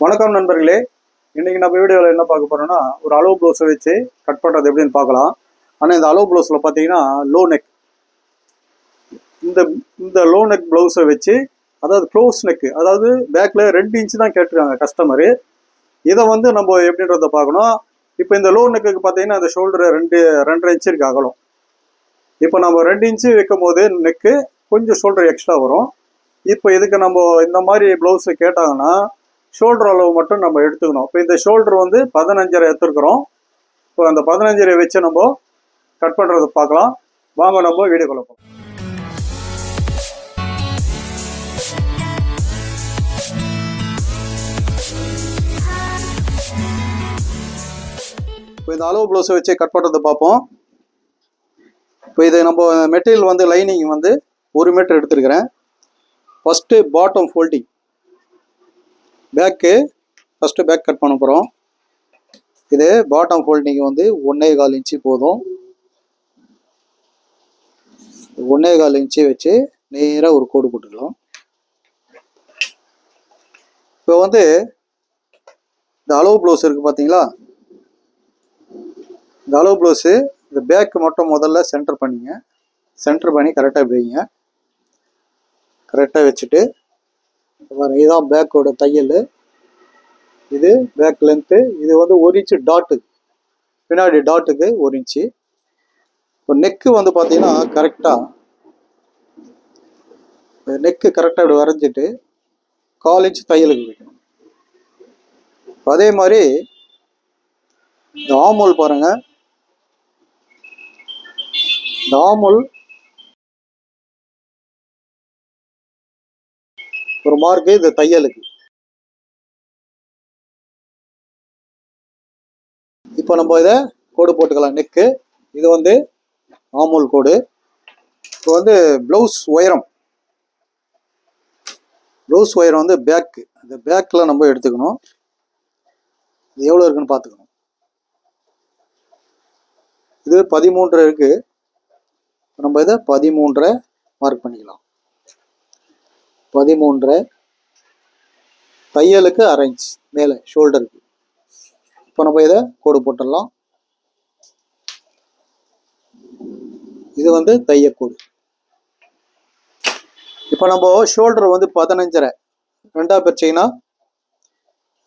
வணக்கம் நண்பர்களே. இன்றைக்கி நம்ம வீடியோவில் என்ன பார்க்க போகிறோன்னா ஒரு அளவு ப்ளவுஸை வச்சு கட் பண்ணுறது எப்படின்னு பார்க்கலாம். ஆனால் இந்த அளவு ப்ளவுஸில் பார்த்தீங்கன்னா லோ நெக் இந்த இந்த லோ நெக் ப்ளவுஸை வச்சு அதாவது க்ளோஸ் நெக்கு அதாவது பேக்கில் ரெண்டு இன்ச்சு தான் கேட்டிருக்காங்க கஸ்டமரு இதை வந்து நம்ம எப்படின்றத பார்க்கணும். இப்போ இந்த லோ நெக்குக்கு பார்த்தீங்கன்னா அந்த ஷோல்டரு ரெண்டு ரெண்டரை இன்ச்சு இருக்கு அகலம். இப்போ நம்ம ரெண்டு இன்ச்சு வைக்கும் போது நெக்கு கொஞ்சம் ஷோல்டர் எக்ஸ்ட்ரா வரும். இப்போ இதுக்கு நம்ம இந்த மாதிரி ப்ளவுஸு கேட்டாங்கன்னா ஷோல்டர் அளவு மட்டும் நம்ம எடுத்துக்கணும். இப்போ இந்த ஷோல்டர் வந்து பதினஞ்சரை எடுத்துருக்குறோம். இப்போ அந்த பதினஞ்சரை வச்சு நம்ம கட் பண்ணுறதை பார்க்கலாம். வாங்க நம்ம வீடியோ குழப்பம் இப்போ இந்த அளவு ப்ளவுஸை வச்சு கட் பண்ணுறது பார்ப்போம். இப்போ இது நம்ம மெட்டீரியல் வந்து லைனிங் வந்து ஒரு மீட்டர் எடுத்துருக்கிறேன். First bottom folding back first back cut பண்ண போகிறோம் இது பாட்டம் ஃபோல்டிங் வந்து ஒன்றே கால் இன்ச்சு போதும். ஒன்றே கால் இன்ச்சு வச்சு நேராக ஒரு கோடு போட்டுக்கலாம். இப்போ வந்து இந்த அளவு ப்ளவுஸ் இருக்குது பார்த்தீங்களா இந்த அளவு ப்ளவுஸு இந்த பேக்கு மட்டும் முதல்ல சென்டர் பண்ணிங்க. சென்டர் பண்ணி கரெக்டாக வைங்க. கரெக்டாக வச்சுட்டு பாருங்க இதுதான் பேக்கோட தையல். இது பேக் லென்த்து இது வந்து ஒரு இன்ச்சு டாட்டு பின்னாடி டாட்டுக்கு ஒரு இன்ச்சு இப்போ நெக்கு வந்து பார்த்தீங்கன்னா கரெக்டாக நெக்கு கரெக்டாக இப்படி வரைஞ்சிட்டு கால் இன்ச்சு தையலுக்கு வைக்கணும். அதே மாதிரி இந்த ஆமூல் பாருங்க. இந்த ஆமூல் ஒரு மார்க்கு இது தையலுக்கு. இப்போ நம்ம இதை கோடு போட்டுக்கலாம் நெக்கு இது வந்து ஆமூல் கோடு. இப்போ வந்து ப்ளவுஸ் உயரம். ப்ளவுஸ் உயரம் வந்து பேக்கு அந்த பேக்கில் நம்ம எடுத்துக்கணும். இது எவ்வளோ இருக்குன்னு பார்த்துக்கணும். இது பதிமூன்று இருக்குது நம்ம இதை பதிமூன்றை மார்க் பண்ணிக்கலாம். பதிமூன்று. தையலுக்கு அரேஞ்ச் மேலே ஷோல்டருக்கு இப்போ நம்ம இதை கோடு போட்டுடலாம். இது வந்து தையக்கோடு. இப்போ நம்ம ஷோல்டர் வந்து பதினஞ்சரை. ரெண்டாக பிரிச்சிங்கன்னா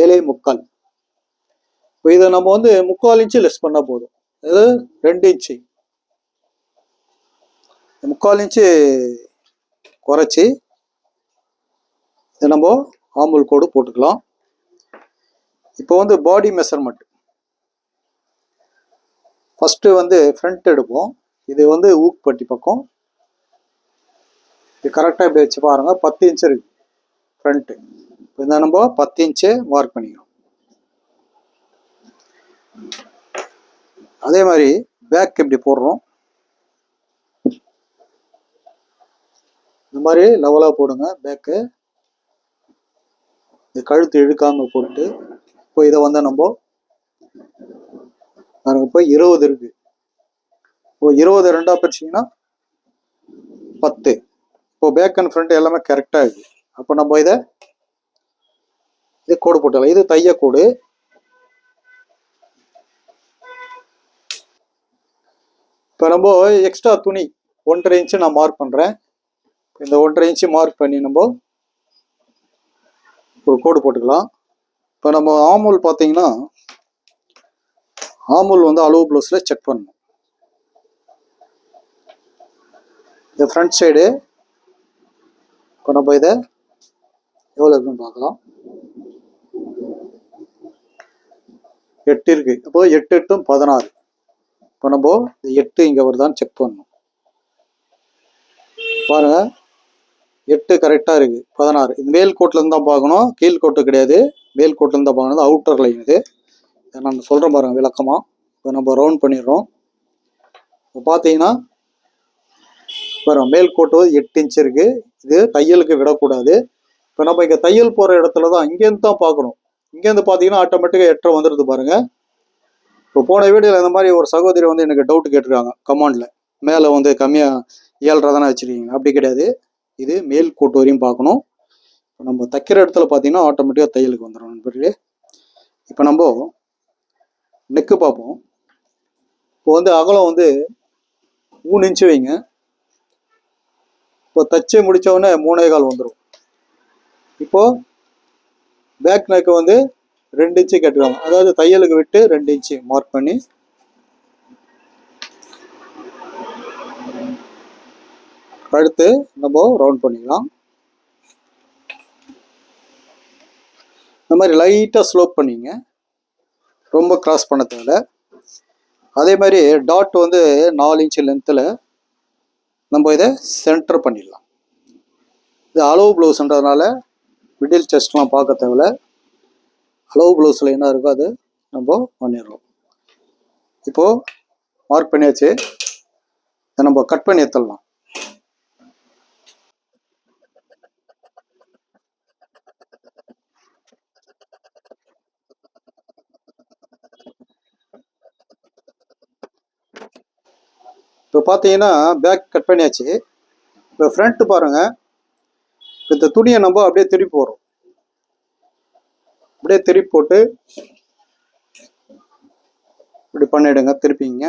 ஏழே முக்கால். இப்போ இதை நம்ம வந்து முக்கால் இன்ச்சு லெஸ் பண்ணால் போதும். இது ரெண்டு இன்ச்சு முக்கால் இன்ச்சு குறைச்சி இது நம்ம ஆம்பூல் கோடு போட்டுக்கலாம். இப்போ வந்து பாடி மெஷர்மெண்ட் ஃபஸ்ட்டு வந்து ஃப்ரண்ட் எடுப்போம். இது வந்து ஊக்குப்பட்டி பக்கம். இது கரெக்டாக இப்படி வச்சு பாருங்கள் பத்து இன்ச்சு இருக்கு. ஃப்ரண்ட்டு இப்போ இந்த நம்ம பத்து இன்ச்சு மார்க் பண்ணிக்கிறோம். அதே மாதிரி பேக் இப்படி போடுறோம்? இந்த மாதிரி லெவலாக போடுங்க. பேக்கு இந்த கழுத்து இழுக்காம போட்டு இப்போ இதை வந்து நம்ம பாருங்க இப்போ இருபது இருக்கு. இப்போ இருபது ரெண்டா பிரிச்சிங்கன்னா பத்து. இப்போ பேக் அண்ட் ஃப்ரண்ட் எல்லாமே கரெக்டாக இருக்கு. அப்போ நம்ம இதை இது கோடு போட்டலாம் இது தைய கோடு. இப்போ நம்ம எக்ஸ்ட்ரா துணி ஒன்றரை இன்ச்சு நான் மார்க் பண்ணுறேன் இந்த ஒன்றரை இன்ச்சு மார்க் பண்ணி நம்ம ஒரு கோடு போட்டுக்கலாம். இப்போ நம்ம ஆமூல் பார்த்தீங்கன்னா ஆமூல் வந்து அளவு ப்ளவுஸில் செக் பண்ணணும். இந்த ஃப்ரண்ட் சைடு இப்போ நம்ம இதை எவ்வளோ இருக்குன்னு பார்க்கலாம். எட்டு இருக்கு. அப்போ எட்டு எட்டும் பதினாறு. இப்போ நம்ம எட்டு இங்கே வருதான்னு செக் பண்ணணும். பாருங்க. எட்டு கரெக்டாக இருக்குது பதினாறு. இது மேல் கோட்லேருந்து தான் பார்க்கணும். கீழ் கோட்டு கிடையாது. மேல் கோட்லேருந்து தான் பார்க்கணும். அவுட்டர் லைன் இது. நான் சொல்கிறேன் பாருங்கள் விளக்கமாக இப்போ நம்ம ரவுண்ட் பண்ணிடுறோம். இப்போ பார்த்தீங்கன்னா பாருங்க மேல் கோட்டு எட்டு இன்ச் இருக்குது இது தையலுக்கு விடக்கூடாது. இப்போ நம்ம இங்கே தையல் போகிற இடத்துல தான் இங்கேருந்து தான் பார்க்கணும். இங்கேருந்து பார்த்தீங்கன்னா ஆட்டோமேட்டிக்காக எட்டரை வந்துடுது பாருங்கள் இப்போ போன வீடியோவில் இந்த மாதிரி ஒரு சகோதரி வந்து எனக்கு டவுட் கேட்டிருக்காங்க கமாண்டில் மேலே வந்து கம்மியாக ஏழ்ரை தானே வச்சுருக்கீங்க. அப்படி கிடையாது. இது மேல் கோட்டு வரையும் பார்க்கணும். இப்போ நம்ம தைக்கிற இடத்துல பார்த்தீங்கன்னா ஆட்டோமேட்டிக்காக தையலுக்கு வந்துடும் நண்பர்களே. இப்போ நம்ம நெக்கு பார்ப்போம். இப்போ வந்து அகலம் வந்து மூணு இன்ச்சு வைங்க. இப்போ தச்சு முடித்தவொடனே மூணே கால் வந்துடும் இப்போது பேக் நெக்கு வந்து ரெண்டு இன்ச்சு கட்டுவாங்க அதாவது தையலுக்கு விட்டு ரெண்டு இன்ச்சு மார்க் பண்ணி கழுத்து நம்ம ரவுண்ட் பண்ணிக்கலாம் இந்த மாதிரி லைட்டாக ஸ்லோப் பண்ணிங்க. ரொம்ப கிராஸ் பண்ண தேவையில்ல. அதே மாதிரி டாட் வந்து நாலு இன்ச்சு லென்த்தில் நம்ம இதை சென்டர் பண்ணிடலாம். இது அளவு ப்ளவுஸ்ன்றதுனால மிடில் செஸ்ட்லாம் பார்க்க தேவையில்ல. அளவு ப்ளவுஸில் என்ன இருக்கோ அது நம்ம பண்ணிடுறோம் இப்போது மார்க் பண்ணியாச்சு. இதை நம்ம கட் பண்ணி எடுத்துடலாம் இப்போ பார்த்தீங்கன்னா பேக் கட் பண்ணியாச்சு. இப்போ ஃப்ரண்ட்டு பாருங்கள் இப்போ இந்த துணியை நம்ம அப்படியே திருப்பி போடுறோம். அப்படியே திருப்பி போட்டு இப்படி பண்ணிவிடுங்க திருப்பிங்க.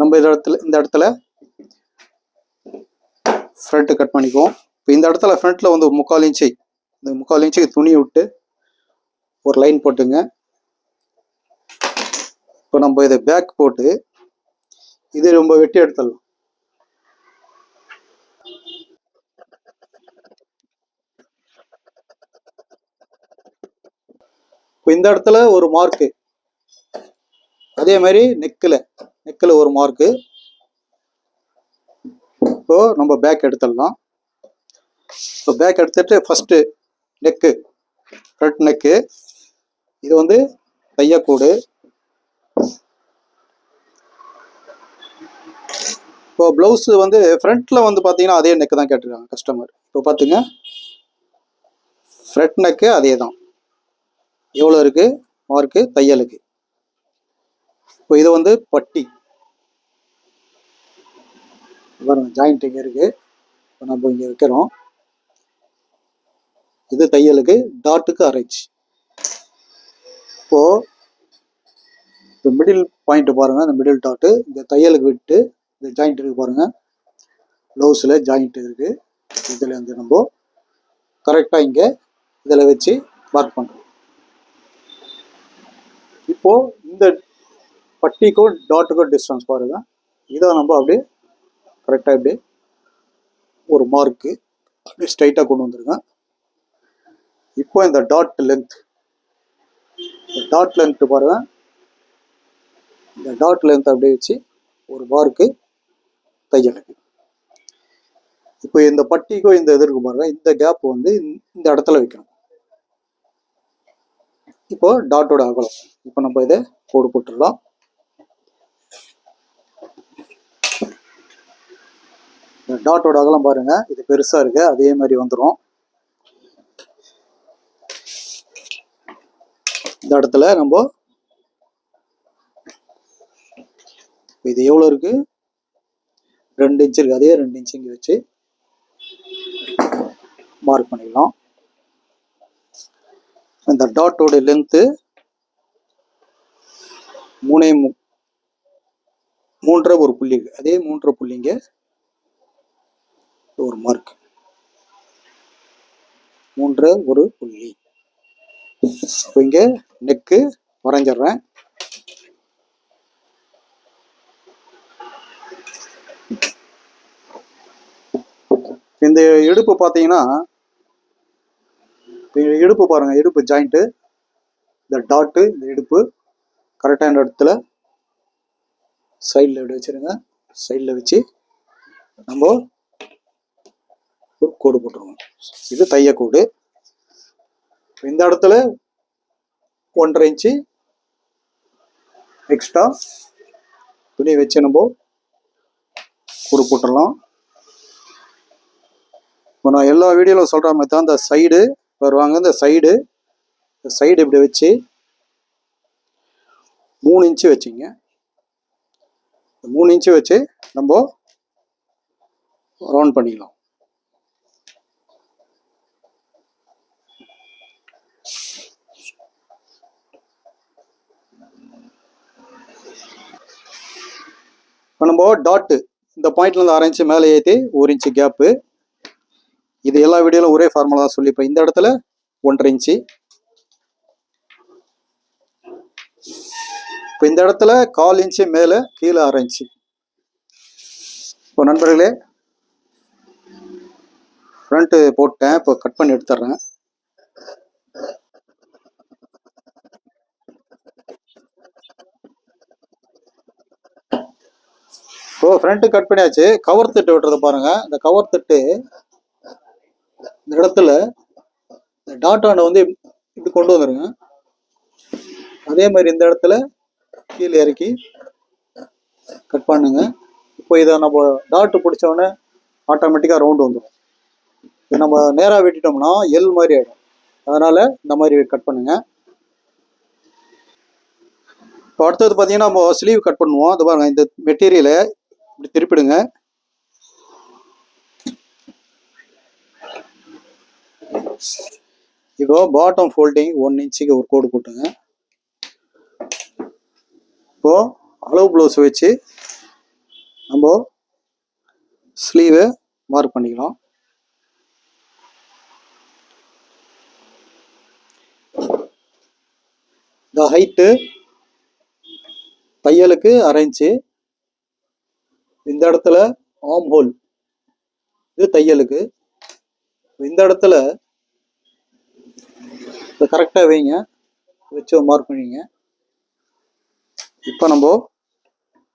நம்ம இந்த இடத்துல இந்த இடத்துல ஃப்ரண்ட்டு கட் பண்ணிக்குவோம். இப்போ இந்த இடத்துல ஃப்ரண்ட்டில் வந்து ஒரு முக்கால் இன்ச்சு இந்த முக்கால் இன்ச்சுக்கு துணியை விட்டு ஒரு லைன் போட்டுங்க. இப்போ நம்ம இதை பேக் போட்டு இது ரொம்ப வெட்டி எடுத்துடலாம் இப்போ இந்த இடத்துல ஒரு மார்க்கு அதே மாதிரி நெக்கில் நெக்கில் ஒரு மார்க்கு இப்போ நம்ம பேக் எடுத்துடலாம். இப்போ பேக் எடுத்துட்டு ஃபஸ்ட்டு நெக்கு ஃப்ரண்ட் நெக்கு இது வந்து தையக்கூடு. இப்போ ப்ளவுஸ் வந்து ஃப்ரண்ட்டில் வந்து பார்த்தீங்கன்னா அதே நெக்கு தான் கேட்டிருக்காங்க கஸ்டமர் இப்போ பார்த்துங்க ஃப்ரண்ட் நெக்கு அதே தான் எவ்வளோ இருக்குது மார்க்கு தையலுக்கு. இப்போ இது வந்து பட்டி. பாருங்க ஜாயிண்ட் இங்கே இருக்குது இப்போ நம்ம இங்கே வைக்கிறோம். இது தையலுக்கு டாட்டுக்கு அரைச்சு இப்போது இந்த மிடில் பாயிண்ட் பாருங்கள் இந்த மிடில் டாட்டு இந்த தையலுக்கு விட்டு இந்த ஜாயிண்ட் இருக்கு பாருங்கள் ப்ளவுஸில் ஜாயிண்ட் இருக்குது இதில் வந்து நம்ம கரெக்டாக இங்கே இதில் வச்சு மார்க் பண்ணுறோம் இப்போது இந்த பட்டிக்கும் டாட்டுக்கும் டிஸ்டன்ஸ் பாருங்க. இதை நம்ம அப்படியே கரெக்டாக இப்படி ஒரு மார்க்கு அப்படியே ஸ்ட்ரைட்டாக கொண்டு வந்துருங்க. இப்போ இந்த டாட் லென்த் இந்த டாட் லென்த் பாருங்க. இந்த டாட் லென்த் அப்படியே வச்சு ஒரு மார்க்கு தையலுக்கு இப்போ இந்த பட்டிக்கும் இந்த எதிர்க்கு பாருங்க இந்த கேப் வந்து இந்த இடத்துல வைக்கணும். இப்போ டாட்டோட அகலம். இப்போ நம்ம இதை கோடு போட்டுடலாம். இந்த டாட்டோட அகலம் பாருங்க இது பெருசா இருக்கு அதே மாதிரி வந்துடும் இந்த இடத்துல நம்ம இது எவ்வளோ இருக்கு? ரெண்டு இன்ச் இருக்கு. அதே ரெண்டு இன்ச் இங்கே வச்சு மார்க் பண்ணிக்கலாம். இந்த டாட்டோட லென்த்து மூணே மு மூன்றரை ஒரு புள்ளி இருக்கு. அதே மூன்றரை புள்ளிங்க ஒரு மார்க் மூன்றரை ஒரு புள்ளி. இப்போ இங்கே நெக்கு வரைஞ்சிடுறேன். இந்த இடுப்பு பார்த்தீங்கன்னா இடுப்பு பாருங்க இடுப்பு ஜாயிண்ட்டு இந்த டாட்டு இந்த இடுப்பு கரெக்டான இடத்துல சைடில் இப்படி வச்சிருங்க. சைடில் வச்சு நம்ம ஒரு கோடு போட்டுருவோம். இது தையக்கோடு இந்த இடத்துல ஒன்றரை இன்ச்சு எக்ஸ்ட்ரா துணி வச்சு நம்ம கோடு போட்டுடலாம். இப்போ நான் எல்லா வீடியோவில் சொல்கிற மாதிரி தான் இந்த சைடு வருவாங்க. இந்த சைடு இந்த சைடு இப்படி வச்சு மூணு இன்ச்சு வச்சுங்க. மூணு இன்ச்சு வச்சு நம்ம ரவுண்ட் பண்ணிக்கலாம். இப்போ நம்ம டாட்டு இந்த பாயிண்ட்லேருந்து இருந்து மேலே ஏற்றி ஒரு இன்ச்சு கேப்பு இது எல்லா வீடியோலும் ஒரே ஃபார்முலா தான் சொல்லிப்பேன் இந்த இடத்துல ஒன்றரை இன்ச்சு. இப்போ இந்த இடத்துல கால் இன்ச்சு மேலே கீழே அரை இன்ச்சு. இப்போ நண்பர்களே ஃப்ரண்ட்டு போட்டேன் இப்போ கட் பண்ணி எடுத்துட்றேன் ஓ ஃப்ரண்ட்டு கட் பண்ணியாச்சு. கவர் தட்டு விட்டுறது பாருங்கள் இந்த கவர் தட்டு இந்த இடத்துல இந்த டாட்டாண்டை வந்து இப்படி கொண்டு வந்துருங்க. அதே மாதிரி இந்த இடத்துல கீழே இறக்கி கட் பண்ணுங்க. இப்போ இதை நம்ம டாட்டு பிடிச்சோடனே ஆட்டோமேட்டிக்காக ரவுண்டு வந்துடும் இது நம்ம நேராக வெட்டிட்டோம்னா எல் மாதிரி ஆகிடும் அதனால் இந்த மாதிரி கட் பண்ணுங்க. இப்போ அடுத்தது பார்த்தீங்கன்னா நம்ம ஸ்லீவ் கட் பண்ணுவோம். அது பாருங்கள் இந்த மெட்டீரியலை இப்படி திருப்பிடுங்க. இப்போ பாட்டம் ஃபோல்டிங் ஒன் இன்ச்சுக்கு ஒரு கோடு போட்டுங்க. இப்போ அளவு ப்ளவுஸ் வச்சு நம்ம ஸ்லீவை மார்க் பண்ணிக்கலாம். இந்த ஹைட்டு தையலுக்கு அரைஞ்சு இந்த இடத்துல ஆம் ஹோல் இது தையலுக்கு. இந்த இடத்துல இதை கரெக்டாக வைங்க. வச்சு மார்க் பண்ணிங்க. இப்போ நம்ம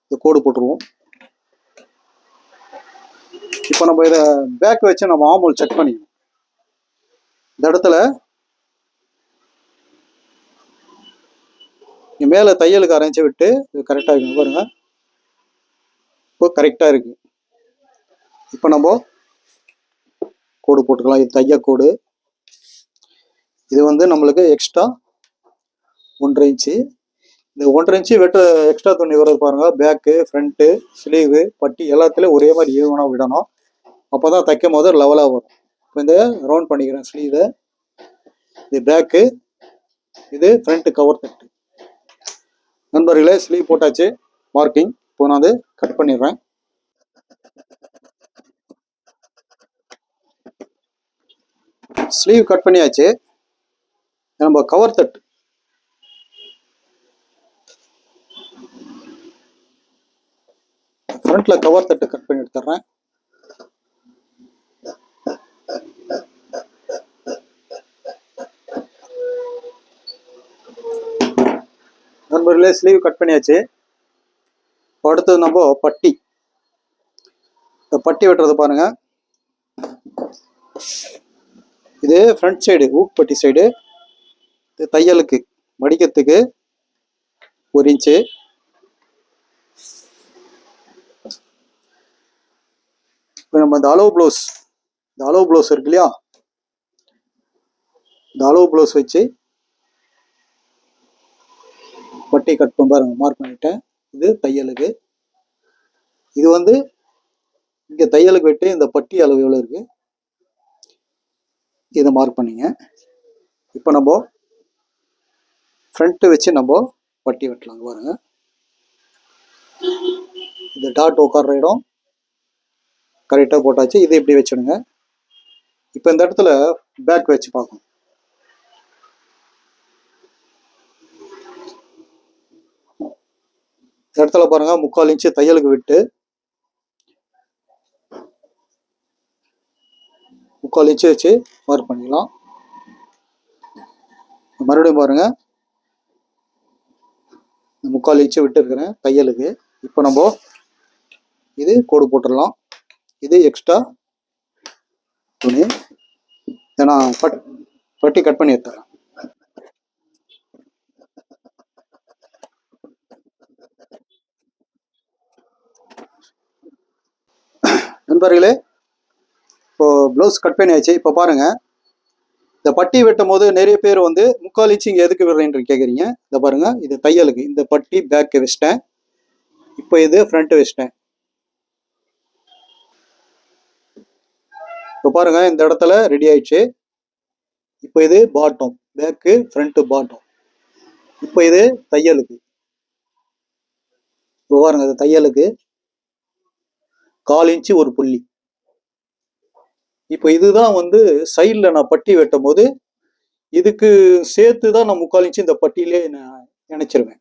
இந்த கோடு போட்டுருவோம். இப்போ நம்ம இதை பேக் வச்சு நம்ம ஆம் செக் பண்ணிக்கணும். இந்த இடத்துல இங்கே மேலே தையலுக்கு அரைஞ்சி விட்டு இது கரெக்டாக இருக்குங்க பாருங்க. இப்போ கரெக்டாக இருக்கு. இப்போ நம்ம கோடு போட்டுக்கலாம். இது தைய கோடு இது வந்து நம்மளுக்கு எக்ஸ்ட்ரா ஒன்றரை இன்ச்சு இந்த ஒன்றரை இன்ச்சு வெட்ட எக்ஸ்ட்ரா துணி வர்றது பாருங்க. பேக்கு ஃப்ரண்ட்டு ஸ்லீவு பட்டி எல்லாத்துலேயும் ஒரே மாதிரி ஈவனாக விடணும். அப்போ தான் தைக்கும் போது லெவலாக வரும். இப்போ இந்த ரவுண்ட் பண்ணிக்கிறேன் ஸ்லீவை இது பேக்கு இது ஃப்ரண்ட்டு கவர் தட்டு நண்பர்களே ஸ்லீவ் போட்டாச்சு. மார்க்கிங் இப்போ நான் வந்து கட் பண்ணிடுறேன். ஸ்லீவ் கட் பண்ணியாச்சு. நம்ம கவர் தட்டு ஃப்ரண்ட்ல கவர் தட்டு கட் பண்ணி எடுத்துறேன் நண்பர்களே ஸ்லீவ் கட் பண்ணியாச்சு. அடுத்தது நம்ம பட்டி. இந்த பட்டி வெட்டுறது பாருங்க. இது ஃப்ரண்ட் சைடு ஊக் பட்டி சைடு தையலுக்கு மடிக்கிறதுக்கு ஒரு இன்ச்சு. இப்போ நம்ம இந்த அளவு ப்ளவுஸ் இந்த அளவு ப்ளவுஸ் இருக்கு இல்லையா? இந்த அளவு ப்ளவுஸ் வச்சு பட்டி கட் பண்ண பாருங்க மார்க் பண்ணிட்டேன். இது தையலுக்கு. இது வந்து இங்கே தையலுக்கு விட்டு இந்த பட்டி அளவு எவ்வளோ இருக்குது இதை மார்க் பண்ணிங்க. இப்போ நம்ம ஃப்ரண்ட்டு வச்சு நம்ம வட்டி வெட்டலாங்க பாருங்கள் இந்த டாட் உட்கார்ற இடம் கரெக்டாக போட்டாச்சு. இது இப்படி வச்சிடுங்க. இப்போ இந்த இடத்துல பேக் வச்சு பார்க்கணும். இந்த இடத்துல பாருங்க முக்கால் இன்ச்சு தையலுக்கு விட்டு முக்கால் இன்ச்சு வச்சு மார்க் பண்ணிக்கலாம். மறுபடியும் பாருங்கள் முக்கால் இன்ச்சு விட்டு இருக்கிறேன் தையலுக்கு. இப்போ நம்ம இது கோடு போட்டுடலாம். இது எக்ஸ்ட்ரா துணி. இதை நான் பட் பட்டி கட் பண்ணி எடுத்துறேன். நண்பர்களே இப்போ ப்ளவுஸ் கட் பண்ணியாச்சு. இப்போ பாருங்க. இந்த பட்டி வெட்டும் போது நிறைய பேர் வந்து முக்கால் இன்ச்சு இங்கே எதுக்கு விடுறேன்னு கேட்குறீங்க இதை பாருங்க இது தையலுக்கு. இந்த பட்டி பேக்கு வச்சிட்டேன். இப்போ இது ஃப்ரண்ட்டு வச்சிட்டேன். இப்போ பாருங்க இந்த இடத்துல ரெடி ஆயிடுச்சு. இப்போ இது பாட்டம் பேக்கு ஃப்ரண்ட்டு பாட்டம் இப்போ இது தையலுக்கு. இப்போ பாருங்க இது தையலுக்கு கால் இன்ச்சு ஒரு புள்ளி. இப்போ இதுதான் வந்து சைடில் நான் பட்டி வெட்டும் போது இதுக்கு சேர்த்து தான் நான் முக்கால் இன்ச்சு இந்த பட்டியிலே நான் நினைச்சிருவேன்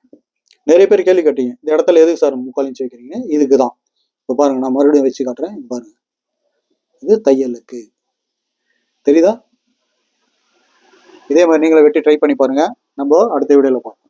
நிறைய பேர் கேள்வி கேட்டீங்க இந்த இடத்துல எதுக்கு சார் முக்கால் இன்ச்சு வைக்கிறீங்க? இதுக்கு தான் இப்போ பாருங்க நான் மறுபடியும் வச்சு காட்டுறேன் பாருங்க. இது தையலுக்கு. தெரியுதா? இதே மாதிரி நீங்களும் வெட்டி ட்ரை பண்ணி பாருங்க. நம்ம அடுத்த வீடியோவில் பார்ப்போம்.